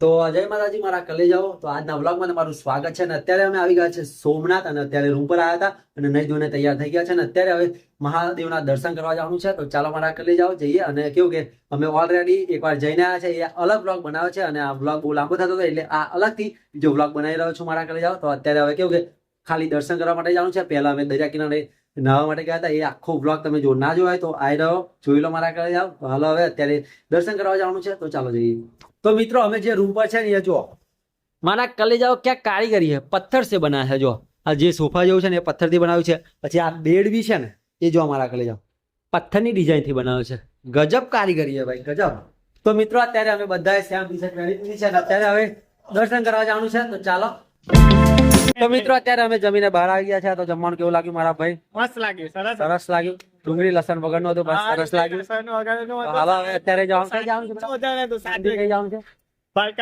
તો જય માતાજી, મારા કલેજાઓ. તો આજના વ્લોગમાં તમારું સ્વાગત છે અને અત્યારે અમે આવી ગયા છે સોમનાથ અને અત્યારે રૂમ પર આવ્યા હતા અને નહીં ધોઈને તૈયાર થઈ ગયા છે અને અત્યારે હવે મહાદેવના દર્શન કરવા જવાનું છે. તો ચાલો મારા કલેજાઓ જઈએ અને કેવું કે અમે ઓલરેડી એકવાર જઈને આવ્યા છે. એ અલગ વ્લોગ બનાવ્યો છે અને આ વ્લોગ બહુ લાંબો થતો હતો એટલે આ અલગથી બીજો વ્લોગ બનાવી રહ્યો છું મારા કલેજાઓ. તો અત્યારે હવે કેવું કે ખાલી દર્શન કરવા માટે જવાનું છે. પહેલા અમે દરિયા કિનારે નાહવા માટે ગયા હતા. એ આખો બ્લોગ તમે જો ના જોવાય તો આવી રહ્યો. જોઈ લો મારા કલેજાઓ. હાલો હવે અત્યારે દર્શન કરવા જવાનું છે. તો ચાલો જઈએ. તો મિત્રો, અમે જે રૂમ પર છે ને, એ જો મારા કલેજાઓ ક્યાંક કારીગરી છે. પથ્થર સે બનાવ્યા છે જો આ જે સોફા જેવું છે ને, એ પથ્થરથી બનાવ્યું છે. પછી આ બેડ બી છે ને, એ જો મારા કલેજાઓ. પથ્થરની ડિઝાઇનથી બનાવ્યું છે. ગજબ કારીગરી છે ભાઈ, ગજબ. તો મિત્રો, અત્યારે અમે બધાએ સેમ ટી શર્ટ પહેરી દીધી છે અને અત્યારે હવે દર્શન કરવા જવાનું છે. તો ચાલો. તો મિત્રો અત્યારે અમે જમીને બહાર આવી ગયા છે. તો જમવાનું કેવું લાગ્યું મારા ભાઈ? મસ્ત લાગ્યું સરસ. સરસ લાગ્યું. ડુંગળી લસણ વગરનું હતું સરસ લાગ્યું. હવે અત્યારે જવાનું જવાનું છે સોમનાથ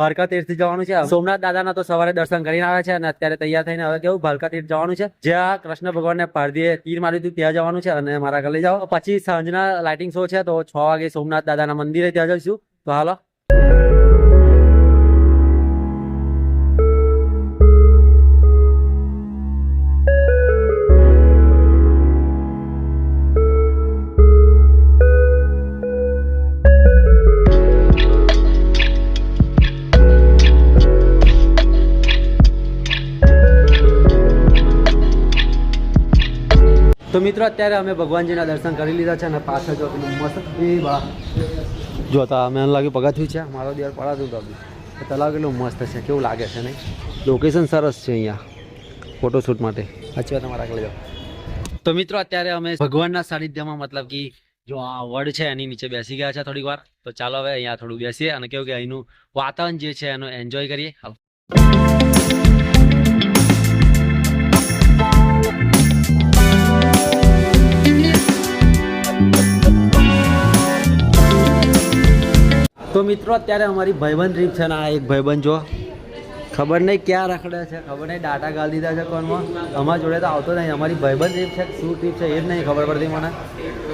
દાદા તીર્થ જવાનું છે? સોમનાથ દાદાના તો સવારે દર્શન કરીને આવે છે અને અત્યારે તૈયાર થઈને હવે કેવું ભાલકા તીર્થ જવાનું છે. જ્યાં કૃષ્ણ ભગવાનને પારધીએ તીર માર્યું હતું ત્યાં જવાનું છે અને મારા ઘરે જાઓ. પછી સાંજના લાઇટિંગ શો છે તો છ વાગે સોમનાથ દાદાના મંદિરે ત્યાં જઈશું. તો હાલો. તો મિત્રો, અત્યારે અમે ભગવાનજીના દર્શન કરી લીધા છે અને પાછળ જો મસ્ત એ બા જો તો અમે લાગ્યું પગથિયું છે, મારો દિયર પડાતું તો તો તલાવ કેટલું મસ્ત છે, કેવું લાગે છે નહીં? લોકેશન સરસ છે અહીંયા ફોટોશૂટ માટે. સાચી વાત તમારા આગળ તો મિત્રો, અત્યારે અમે ભગવાનના સાનિધ્યમાં, મતલબ કે જો આ વડ છે, એની નીચે બેસી ગયા છે થોડીક વાર. તો ચાલો હવે અહીંયા થોડું બેસીએ અને કેવું કે અહીંનું વાતાવરણ જે છે, એનો એન્જોય કરીએ. હાલો તો મિત્રો અત્યારે અમારી ભાઈબંધ ટ્રીપ છે ને આ એક ભાઈબંધ જો. ખબર નહીં ક્યાં રખડે છે ખબર નહીં ડાટા ગાળ દીધા છે કોનમાં અમારા જોડે તો આવતો નહીં અમારી ભાઈબંધ ટ્રીપ છે શું ટ્રીપ છે એ જ નહીં ખબર પડતી મને.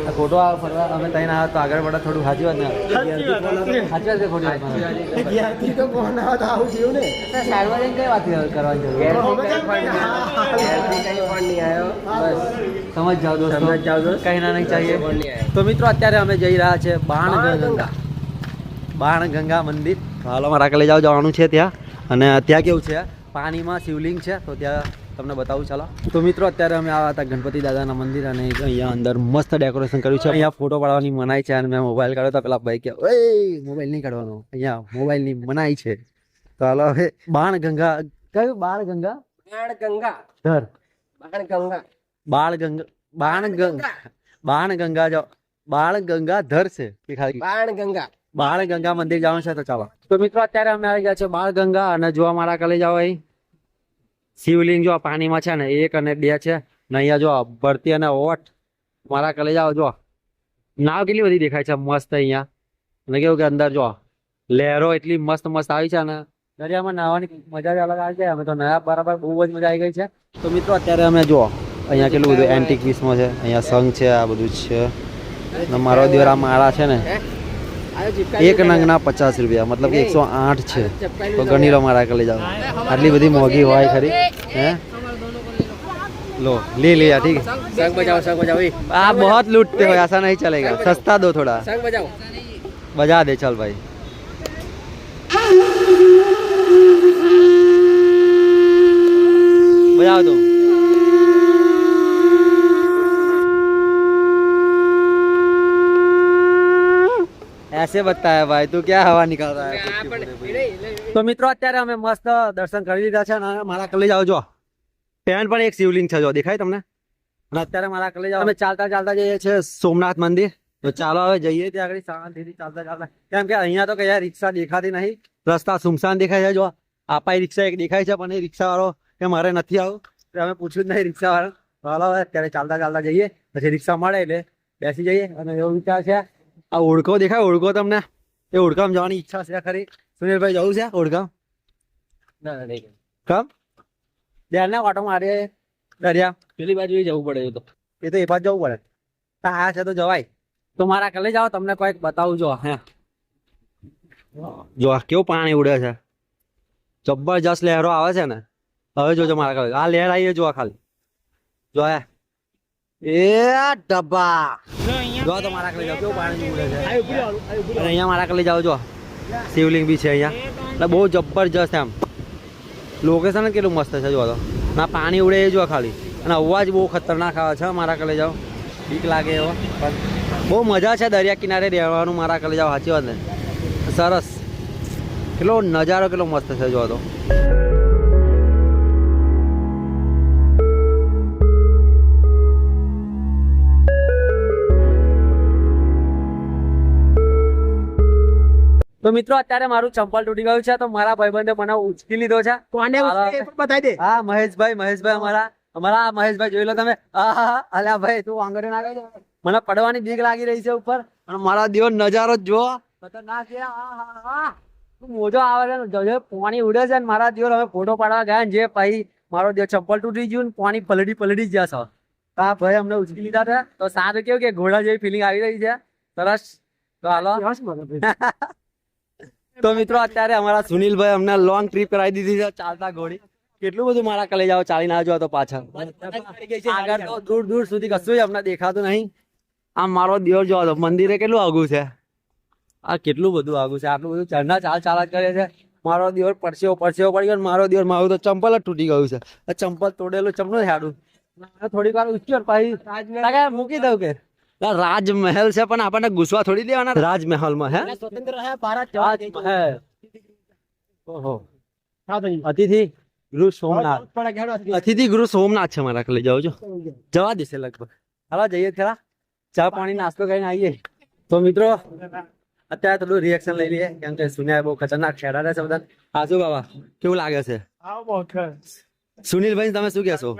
આ ખોટો આ ફરવા અમે તઈને આવ્યા તો આગળ પડે થોડું સાચી વાત ને? સાચી વાત છે ખોટી વાત સાર્વજનિક કઈ વાત કરવાની જરૂર? સમજ જાઓ દોસ્ત. સમજ જાઓ દોસ્ત. કઈ ના નહીં ચાહીએ તો મિત્રો અત્યારે અમે જઈ રહ્યા છે બાણ ગંગા બાણ ગંગા મંદિર. હાલો મારા કલે જાવ જવાનું છે ત્યાં. અને ત્યાં કેવું છે? પાણીમાં શિવલિંગ છે તો ત્યાં તમને બતાવું ચાલો. તો મિત્રો અત્યારે અમે આવ્યા હતા ગણપતિ દાદાના મંદિર અને અહીંયા અંદર મસ્ત ડેકોરેશન કર્યું છે. અહીંયા ફોટો પાડવાની મનાઈ છે અને મેં મોબાઈલ કાઢ્યો તો પેલા ભાઈ કે ઓય મોબાઈલ નહીં કાઢવાનો. અહીંયા મોબાઈલની મનાઈ છે. તો હાલો હવે બાણ ગંગા કયું બાળ ગંગા? ધર. બાળ ગંગા. બાણ ગંગા બાણ ગંગા જો બાળ ગંગા ધર છે. કે ખાલી બાળ ગંગા મંદિર જવાનું છે તો ચાલો. તો મિત્રો, અત્યારે અમે આવી ગયા છે બાળ ગંગા અને જો મારા કલે જાઓ અહીં. શિવલિંગ જો પાણીમાં છે ને, એક અને બે છે. ને અહીંયા જો ભરતી અને ઓટ. મારા કલે જાઓ, જો. નાવ કેટલી બધી દેખાય છે, મસ્ત અહીંયા. અને કેવું કે અંદર જો લહેરો એટલી મસ્ત મસ્ત આવી છે ને દરિયામાં નાહવાની મજા જ અલગ આવી જાય. અમે તો નયા બરાબર, બહુ જ મજા આવી ગઈ છે. તો મિત્રો, અત્યારે અમે જો અહીંયા કેટલું બધું એન્ટિક પીસમાં છે, અહીંયા સંઘ છે, આ બધું છે. મારો દિવરા માળા છે ને એક નંગના પચાસ રૂપિયા મતલબ કે એકસો આઠ છે તો ગણી લો મારા કલે જાઓ આટલી બધી મોંઘી હોય ખરી હે लो ले लिया ठीक है संग बजाओ संग बजाओ ए आप बहुत लूटते हो ऐसा नहीं चलेगा सस्ता दो थोड़ा संग बजाओ बजा दे चल भाई बजाओ दो ऐसे बता है भाई तू क्या हवा निकाल रहा है તો મિત્રો અત્યારે અમે મસ્ત દર્શન કરી લીધા છે અને મારા કલે જાઓ જો ત્યાં પણ એક શિવલિંગ છે જો દેખાય તમને અને અત્યારે મારા કલે જાઓ અમે ચાલતા ચાલતા જઈએ છીએ સોમનાથ મંદિર તો ચાલો હવે જઈએ ત્યાં આગળ શાંતિથી ચાલતા ચાલતા કેમ કે અહીંયા તો કયા રિક્ષા દેખાતી નહીં રસ્તા સુમસાન દેખાય છે જો આપાઈ રિક્ષા એક દેખાય છે પણ એ રિક્ષા વાળો કે મારે નથી આવું તો અમે પૂછ્યું જ નહીં રિક્ષા વાળો ચાલો હવે અત્યારે ચાલતા ચાલતા જઈએ પછી રિક્ષા મળે એટલે બેસી જઈએ અને એવો વિચાર છે આ ઓળખો દેખાય ઓળખો તમને. એ ઓળખામ જવાની ઈચ્છા છે ખરી. સુનિલભાઈ જવું છે? ઓળખામ? ના ના નહીં. કમ? ધ્યાન ઓટો મારે દરિયા. પેલી બાજુ જવું પડે એ તો. એ તો એ બાજુ જવું પડે. આ છે તો જવાય. તો મારા કલે જાઓ તમને કોઈક બતાવું જો હે. જો કેવું પાણી ઉડે છે. જબરજસ્ત લહેરો આવે છે ને. હવે જોજો મારા કલે આ લહેર આવી જો ખાલી. જો એ ડબ્બા. જો તો મારા કલે જાઓ કેવું પાણી ઉડે છે અને અહીંયા મારા કલે જાઓ જો. શિવલિંગ બી છે અહીંયા. એટલે બહુ જબરજસ્ત એમ. લોકેશન કેટલું મસ્ત છે જો તો. ના પાણી ઉડે એ જો ખાલી. અને અવાજ બહુ ખતરનાક આવે છે મારા કલે જાઓ. બીક લાગે એવો પણ બહુ મજા છે દરિયા કિનારે રહેવાનું મારા કલે જાઓ સાચી વાત ને. સરસ. કેટલો નજારો કેટલો મસ્ત છે જો તો. તો મિત્રો અત્યારે મારું ચંપલ તૂટી ગયું છે તો મારા ભાઈબંધે મને ઉચકી લીધો છે. કોને બતાવી દે. હા મહેશભાઈ મહેશભાઈ અમારા અમારા મહેશભાઈ જોઈ લો તમે. અલ્યા ભાઈ તું આંગળી ના છે. મને પડવાની બીક લાગી રહી છે ઉપર. અને મારા દેવો નજારો જો ખતરનાક છે. શું મોજો આવે છે. પાણી ઉડે છે ને મારા દિવસ હવે ફોટો પાડવા ગયા ને જે ભાઈ મારો દેવ ચંપલ તૂટી ગયું ને પાણી પલડી પલડી ગયા છો હા ભાઈ અમને ઉચકી લીધા છે. તો સારું કેવું કે ઘોડા જેવી ફિલિંગ આવી રહી છે. સરસ. તો હાલો. તો મિત્રો અત્યારે અમારા સુનિલભાઈ અમને લોંગ ટ્રીપ કરાવી દીધી છે ચાલતા ઘોડી. કેટલું બધું મારા કલે જાવ ચાલીને જવા તો પાછળ આગળ તો દૂર દૂર સુધી કશું અમને દેખાતું નહીં. આ મારો દિયોર જોવા તો મંદિરે કેટલું આગું છે? આ કેટલું બધું આગું છે? આટલું બધું ચરના ચાલ ચાલ જ કરે છે. મારો દિવસ પરસેવો પરસેવો પડી ગયો મારો દિવસ મારું તો ચંપલ જ તૂટી ગયું છે. આ ચંપલ તોડેલું ચમનું હેડું થોડીક વાર ઉચ્ચ્યો પછી. મૂકી દઉં કે? રાજમહેલ છે પણ આપણને ઘૂસવા થોડી દેવાના રાજમહેલમાં હે? સ્વતંત્ર હે ભારત રાજમહેલ ઓહો. અતિથિ ગૃહ સોમનાથ. અતિથિ ગૃહ સોમનાથ છે મારા લઈ જાવ છો જવા દેશે લગભગ. હાલો જઈએ ખરા ચા પાણી નાસ્તો કરીને આવીએ. તો મિત્રો અત્યારે થોડું રિએક્શન લઈ લઈએ કેમ કે સુનિયા બહુ ખતરનાક ખેડા છે બધા. હા શું બાબા કેવું લાગે છે? સુનિલભાઈ તમે શું કહેશો?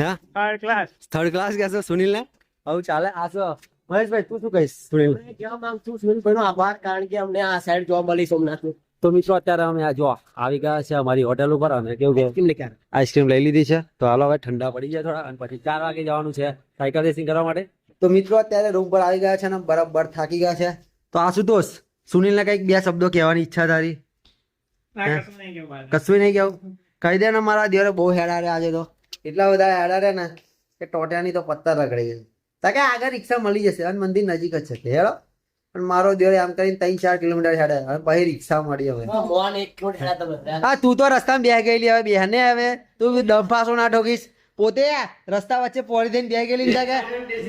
હે? થર્ડ ક્લાસ કહેશો સુનિલ ને આવું ચાલે આ મહેશભાઈ તું શું કહીશ? સુનિલ કહેવા માંગુ છું સુનિલભાઈ નો આભાર કારણ કે અમને આ સાઈડ જોબ મળી સોમનાથ તો મિત્રો અત્યારે અમે આ જો આવી ગયા છે અમારી હોટેલ ઉપર અને કેવું કે આઈસ્ક્રીમ લઈ લીધી છે. તો હાલો હવે ઠંડા પડી જાય થોડા અને પછી ચાર વાગે જવાનું છે સાયકલ રેસિંગ કરવા માટે. તો મિત્રો અત્યારે રૂમ પર આવી ગયા છે ને બરાબર થાકી ગયા છે. તો આશુતોષ સુનિલને કંઈક બે શબ્દો કહેવાની ઈચ્છા તારી? કશું નહીં કેવું કહી દે ને મારા દિવસે બહુ હેડા રે આજે તો. એટલા બધા હેડા રે ને કે ટોટિયાની તો પત્તર રગડી ગઈ. તાકે આગળ રિક્ષા મળી જશે અને મંદિર નજીક જ છે. હેડો પણ મારો દેવ આમ કરીને ત્રણ ચાર કિલોમીટર હેડે. અને પછી રિક્ષા મળી હવે. હા તું તો રસ્તામાં બે ગયેલી હવે બેહને હવે. તું દંફાસો ના ઠોકીશ. પોતે આ રસ્તા વચ્ચે પોળી દઈને બે ગયેલી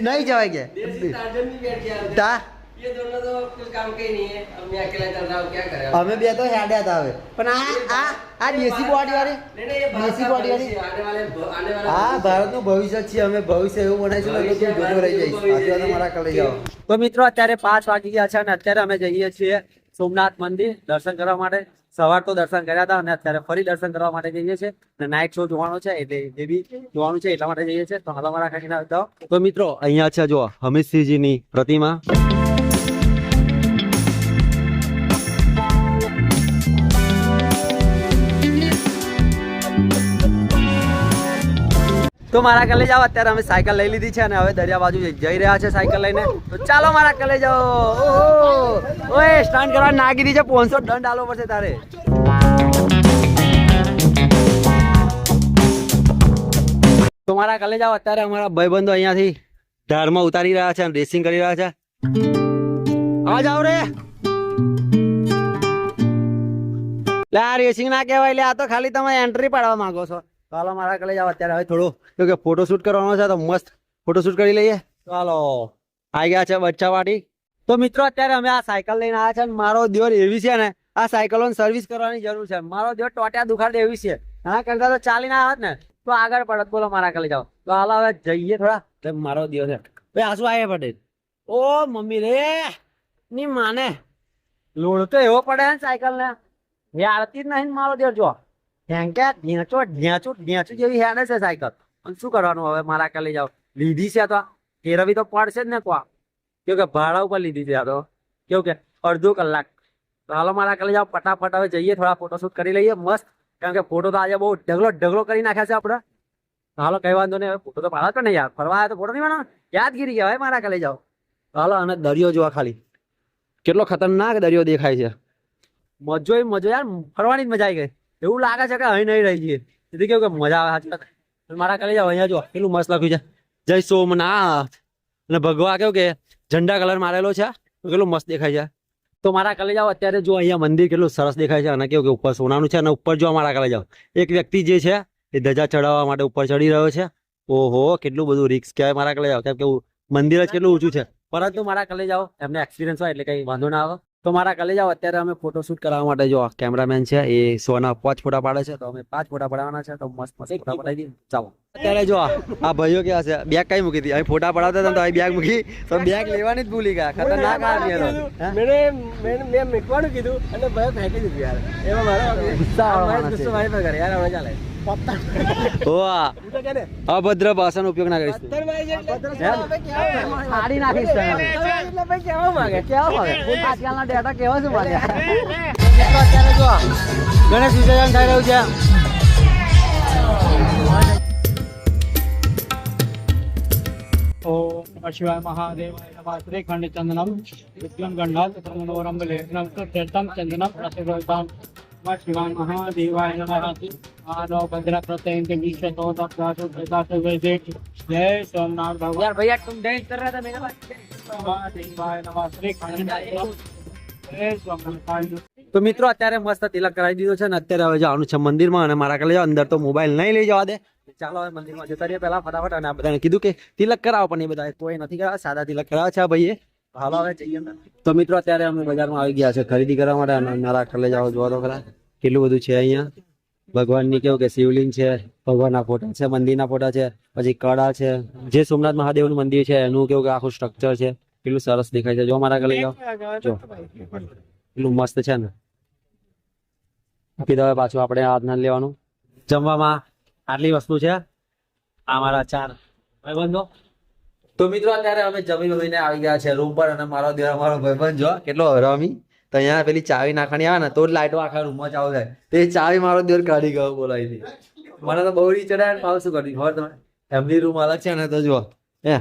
નહીં જવાય કે. તા અમે બે તો હેડ્યા હતા હવે. પણ આ આ આ દેશી બોડી વાળી દેશી બોડી વાળી હા ભારતનું ભવિષ્ય છે અમે ભવિષ્ય એવું બનાવીશું કે તું જોતો રહી જઈશ સાચી મારા કલે જાઓ. તો મિત્રો અત્યારે પાંચ વાગી ગયા છે અને અત્યારે અમે જઈએ છીએ સોમનાથ મંદિર દર્શન કરવા માટે. સવાર તો દર્શન કર્યા હતા અને અત્યારે ફરી દર્શન કરવા માટે જઈએ છીએ. અને નાઇટ શો જોવાનો છે એટલે એ બી જોવાનું છે એટલા માટે જઈએ છીએ. તો હાલ અમારા ખાઈને આવતા તો મિત્રો અહીંયા છે જો હમીરસિંહજીની પ્રતિમા. તો મારા કલે જાઓ. અત્યારે અમે સાયકલ લઈ લીધી છે અને હવે દરિયા બાજુ જઈ- રહ્યા છે સાયકલ લઈને. તો ચાલો મારા કલે જાઓ. ઓએ સ્ટાન્ડ કરવા ના દીધી છે. પાંચસો દંડ આલો પડશે તારે. તો મારા કલે જાઓ. અત્યારે અમારા ભાઈબંધો અહીંયાથી ધારમાં ઉતારી રહ્યા છે અને રેસિંગ કરી રહ્યા છે. આ જાવ રે. લે, આ રેસિંગ ના કહેવાય. લે, આ તો ખાલી તમે એન્ટ્રી પાડવા માંગો છો. ચાલો મારા કલે જાવ અત્યારે. હવે થોડું, કેમ કે ફોટોશૂટ કરવાનો છે તો મસ્ત ફોટોશૂટ કરી લઈએ. ચાલો આવી ગયા છે બચ્ચા પાટી તો મિત્રો, અત્યારે અમે આ સાયકલ લઈને આવ્યા છે મારો દિયોર એવી છે ને, આ સાયકલોની સર્વિસ કરવાની જરૂર છે. મારો દિયોર ટોટ્યા દુખાડે એવી છે. આના કરતા તો ચાલીને આવત ને, તો આગળ પડત. બોલો, મારા કલે જાઓ. તો હાલો, હવે જઈએ થોડા. મારો દિવસ છે. આસુ આયે પટેલ ઓ, મમ્મી રે, ની માને. લોડ તો એવો પડે ને સાયકલ ને યારતી જ નહીં મારો દેવ જો ઢેંક્યા ઢેંચો ઢેંચો ઢેંચું જેવી હેડે છે સાયકલ. અને શું કરવાનું હવે? મારા કાલે જાઓ. લીધી છે તો. ફેરવી તો પડશે જ ને કો કેવું કે ભાડા ઉપર લીધી છે આ તો. કેવું કે અડધો કલાક. તો હાલો મારા કાલે જાવ ફટાફટ હવે જઈએ, થોડા ફોટોશૂટ કરી લઈએ. મસ્ત. કારણ કે ફોટો તો આજે બહુ ઢગલો ઢગલો કરી નાખ્યા છે આપણે તો હાલો કઈ વાંધો નહીં. હવે ફોટો તો પાડા જ ને યાર. ફરવા આવ્યા તો ફોટો નહીં બનાવો યાદગીરી કહેવાય મારા કાલે તો હાલો, અને દરિયો જોવા ખાલી. કેટલો ખતરનાક દરિયો દેખાય છે. મજો મજો. યાર, ફરવાની જ મજા આવી ગઈ. એવું લાગે છે કે અહીં નહીં રહી જઈએ. તેથી કેવું કે મજા આવે સાચી મારા કરી જાઓ, અહીંયા જો કેટલું મસ્ત લખ્યું છે. જય સોમનાથ. અને ભગવા કેવું કે ઝંડા કલર મારેલો છે કેટલું મસ્ત દેખાય છે. તો મારા કલે જાઓ, અત્યારે જો અહીંયા મંદિર કેટલું સરસ દેખાય છે. અને કેવું કે ઉપર સોનાનું છે અને ઉપર જો મારા કલે જાઓ. એક વ્યક્તિ જે છે, એ ધજા ચડાવવા માટે ઉપર ચડી રહ્યો છે. ઓહો, કેટલું બધું રિક્સ કહેવાય મારા કલે જાઓ. કેમ કે મંદિર જ કેટલું ઊંચું છે. પરંતુ મારા કલે જાઓ, એમને એક્સપિરિયન્સ હોય એટલે કઈ વાંધો ના આવે. તો મારા કલે જાઓ અત્યારે અમે ફોટોશૂટ કરાવવા માટે જો કેમેરામેન છે એ સોના પાંચ ફોટા પાડે છે તો અમે પાંચ ફોટા પડાવવાના છે તો મસ્ત મસ્ત ફોટા પડાવી દઈએ ચાલો અત્યારે જો આ ભાઈઓ કેવા છે બેગ કઈ મૂકી હતી અહીં ફોટા પડાવતા હતા તો અહીં બેગ મૂકી તો બેગ લેવાની જ ભૂલી ગયા ખતરનાક આ હતો? મેં મેં મેકવાનું કીધું અને ભાઈ ફેંકી દીધું યાર એમાં મારો ગુસ્સા આવવાનો છે. મારી પર કરે યાર હવે ચાલે અભદ્ર ભાષાનો ઉપયોગ ના કરીશ. કાઢી નાખીશ કેવા માંગે? કેવા આજકાલના ડેટા કેવા શું માંગે? અત્યારે જો ગણેશ વિસર્જન થઈ રહ્યું છે. ઓમ શિવાય મહાદેવાય નમઃ શ્રીખંડ ચંદનમ વિદ્યમ ગંડાલ ચંદનોરમ લેખનમ ચેતમ ચંદનમ પ્રતિરોધામ શિવાય મહાદેવાય નમઃ આનો બંદરા પ્રત્યંત વિશે તો તપ્તાસુ પ્રતાસુ વૈદે જય સોમનાથ ભગવાન યાર ભૈયા તુમ ડાન્સ કર રહા થા મેરા મહાદેવાય નમઃ શ્રી ખંડાય તો મિત્રો, અત્યારે મસ્ત તિલક કરાવી દીધો છે ને, અત્યારે હવે જવાનું છે મંદિરમાં અને મારા કલે અંદર તો મોબાઈલ નહીં લઈ જવા દે. ચાલો હવે મંદિરમાં જતા રહીએ પહેલા ફટાફટ. અને આ બધાને કીધું કે તિલક કરાવો, પણ એ બધા કોઈ નથી કરાવ સાદા તિલક કરાવે છે આ ભાઈએ. તો મિત્રો અત્યારે અમે બજારમાં આવી ગયા છે ખરીદી કરવા માટે અને મારા કલે જાઓ જોવા તો ખરા. કેટલું બધું છે અહીંયા? ભગવાનની કેવું કે શિવલિંગ છે, ભગવાનના ફોટા છે, મંદિરના ફોટા છે, પછી કળા છે. જે સોમનાથ મહાદેવનું મંદિર છે, એનું કેવું કે આખું સ્ટ્રક્ચર છે. કેટલું સરસ દેખાય છે. જો મારા કલે જાઓ. જો. એટલું મસ્ત છે ને. કીધું હવે પાછું આપણે હાથ લેવાનું. જમવામાં આટલી વસ્તુ છે. આ મારા ચાર ભાઈબંધો. તો મિત્રો અત્યારે અમે જમી વમીને આવી ગયા છે. રૂમ પર અને મારો દેવા મારો ભાઈબંધ, જો. કેટલો હરામી તો અહીંયા પેલી ચાવી નાખવાની આવે ને, તો જ લાઈટો આખા રૂમમાં ચાલુ થાય. તો ચાવી મારો દેવ કાઢી ગયો, બોલાવી મને તો બહુ રી ચડાય ભાવ શું કરી? ખબર તમે એમની રૂમ અલગ છે ને, તો જુઓ. હે?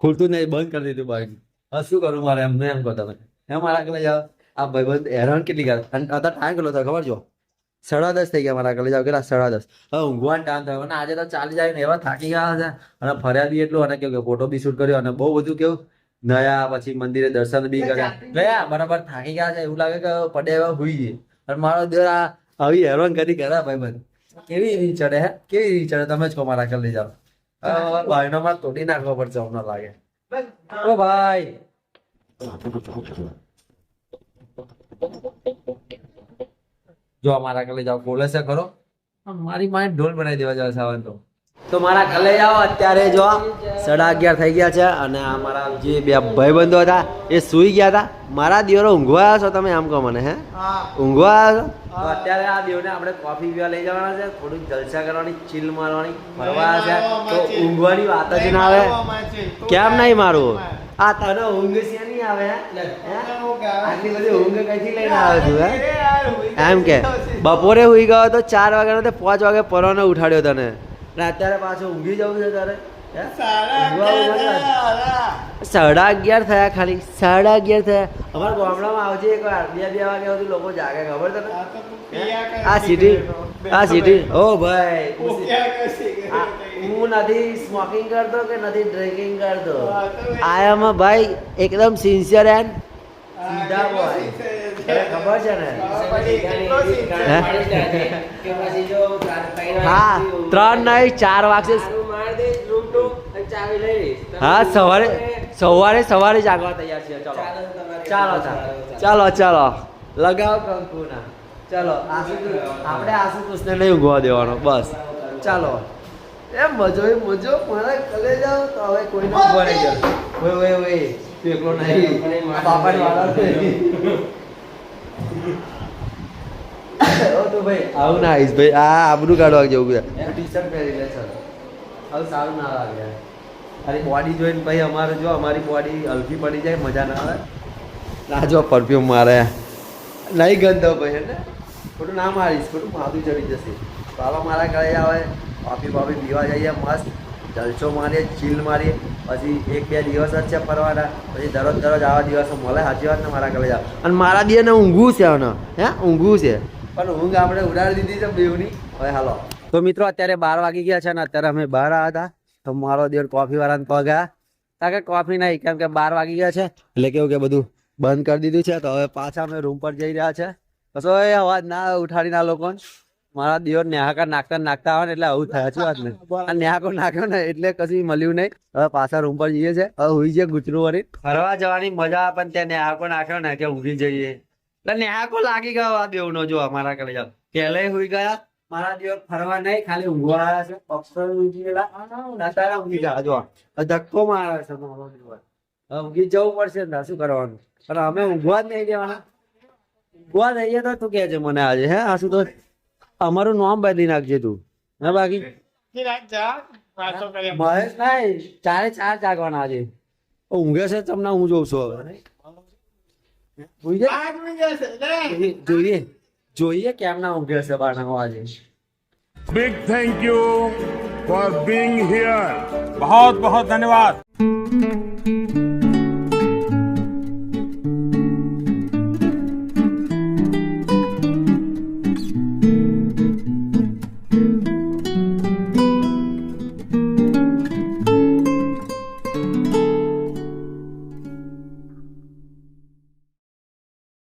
ખુલતું નહીં, બંધ કરી દીધું બાકી હા શું કરું મારે એમને, એમ કહો તમે. એમ મારા કલે જાઓ. આ ભાઈબંધ હેરાન કેટલી કરે. અને અત્યારે ટાઈમ કેટલો થાય, ખબર જો સાડા દસ થઈ ગયા મારા કલે જાઓ કેટલા સાડા દસ? હવે ઊંઘવાનું ટાઈમ થયો. અને આજે તો ચાલી જાય ને એવા થાકી ગયા છે અને ફર્યા બી એટલું. અને કેવું કે ફોટો બી શૂટ કર્યો. અને બહુ બધું કેવું નયા પછી મંદિરે દર્શન બી કર્યા. ગયા બરાબર થાકી ગયા છે. એવું લાગે કે પડે એવા હોઈ જઈએ. અને મારો દેવ આ આવી હેરાન કરી ગયા ભાઈબંધ કેવી રીત ચડે હે? કેવી રીત ચડે? તમે જ કહો મારા કલે જાઓ. હવે ભાઈનો માં તોડી નાખવો પડશે અમને લાગે. ઓ ભાઈ. જો મારા કલે જાઓ બોલે છે ખરો. મારી માએ ઢોલ બનાવી દેવા જવા સાવન તો. તો મારા કલે જાઓ અત્યારે જો સાડા અગિયાર થઈ ગયા છે અને આ મારા જે બે ભાઈબંધો હતા એ સૂઈ ગયા હતા. મારા દિવરો ઊંઘવા આવ્યા છો તમે આમ કહો મને હે? ઊંઘવા આવ્યા છો? તો અત્યારે આ દેવને આપણે કોફી પીવા લઈ જવાના છે થોડીક જલસા કરવાની ચીલ મારવાની ફરવા છે. તો ઊંઘવાની વાત જ ના આવે. કેમ નહીં મારું? આ તને ઊંઘ છે આવે હે? હે? આટલી બધી ઊંઘ કઈથી લઈને આવે તું હે? એમ કે બપોરે હુઈ ગયો તો ચાર વાગ્યાનો તે પાંચ વાગે પરવાનો ઉઠાડ્યો તને. અત્યારે પાછું ઊંઘી જવું છે તારે? સાડા અગિયાર થયા ખાલી સાડા અગિયાર થયા. અમારા ગામડામાં આવજે એક વાર બે બે વાગ્યા સુધી લોકો જાગે ખબર તને? આ સિટી આ સિટી ઓ ભાઈ હું નથી સ્મોકિંગ કરતો કે નથી ડ્રિંકિંગ કરતો? આઈ એમ ભાઈ એકદમ સિન્સિયર એન્ડ સીધા બોય ખબર છે ને? હા ત્રણ નહીં ચાર વાગશે. હા સવારે સવારે સવારે જાગવા તૈયાર છે ચલો. ચાલો ચાલો ચાલો. ચાલો લગાવ કંકુના. ચાલો આપણે આશુતોષને નહીં ઊંઘવા દેવાનો. બસ. ચાલો. એમ મજો એ મજો. મારા કલે જાઓ તો હવે કોઈને ઊંઘવા નહીં જાય ઓય ઓય ઓય. તું એકલો નહીં બાપાની વાળા ઓ તો ભાઈ આવું ના આવીશ. ભાઈ આ આબરું કાઢવા જેવું ટી શર્ટ પહેરી લે ચાલો. હવે સારું ના લાગે. અરે બોડી જોઈને ભાઈ અમારે જો, અમારી બોડી હલકી પડી જાય, મજા ના આવે. ના, જો પરફ્યુમ મારે. નહીં ગંધો ભાઈ ને? ખોટું ના મારીશ, ખોટું માથું ચડી જશે. બાબા મારા ઘરે આવે કોફી બોફી પીવા જઈએ, મસ્ત. જલસો મારીએ ચીલ મારીએ. પછી એક, બે દિવસ જ છે ફરવાના. પછી દરરોજ દરરોજ આવા દિવસો મળે, સાચી વાત ને, મારા ઘરે જાવ અને મારા બેને ઊંઘવું છે અને હે? ઊંઘવું છે. પણ ઊંઘ આપણે ઉડાડી દીધી છે બેવની હવે હાલો. તો મિત્રો, અત્યારે બાર વાગી ગયા છે ને, અત્યારે અમે બહાર આવ્યા હતા. તો મારો દેવ કોફી વાળાને પગ કારણ કે કોફી નહીં, કેમ કે બાર વાગી ગયા છે. એટલે કેવું કે બધું બંધ કરી દીધું છે, તો હવે પાછા અમે રૂમ પર જઈ રહ્યા છે. કશો એ અવાજ ના ઉઠાડી ના લોકો મારા દિવસ નેહાકા નાખતા નાખતા આવે ને એટલે આવું થયા છે વાત ને? નેહાકો નાખ્યો ને એટલે કશું મળ્યું નહીં. હવે પાછા રૂમ પર જઈએ છે. હવે હુઈ છે ગુજરું વળી. ફરવા જવાની મજા પણ ત્યાં નેહાકો નાખ્યો ને કે ઊંઘી જઈએ. એટલે નેહાકો લાગી ગયો આ દેવનો, જો અમારા કલે જાવ પહેલે હુઈ ગયા મારા દિવસ ફરવા નહીં ખાલી ઊંઘવા છે. પક્ષો ઊંઘી જો ધક્કો મારે છે મારો દિવસ ઊંઘી જવું પડશે ને શું કરવાનું? પણ અમે ઊંઘવા જ નહીં દેવાના. ઊંઘવા જઈએ તો તું કે છે મને આજે હે? આ શું તો અમારું નામ બદલી નાખજે તું. હે બાકી? મહેશ નહીં ચારે ચાર જાગવાના આજે. ઊંઘે છે તમને હું જોઉં છું હવે. જોઈએ. જોઈએ કેમના ઊંઘે છે બાળકો આજે? Big thank you for being here બહુત બહુત ધન્યવાદ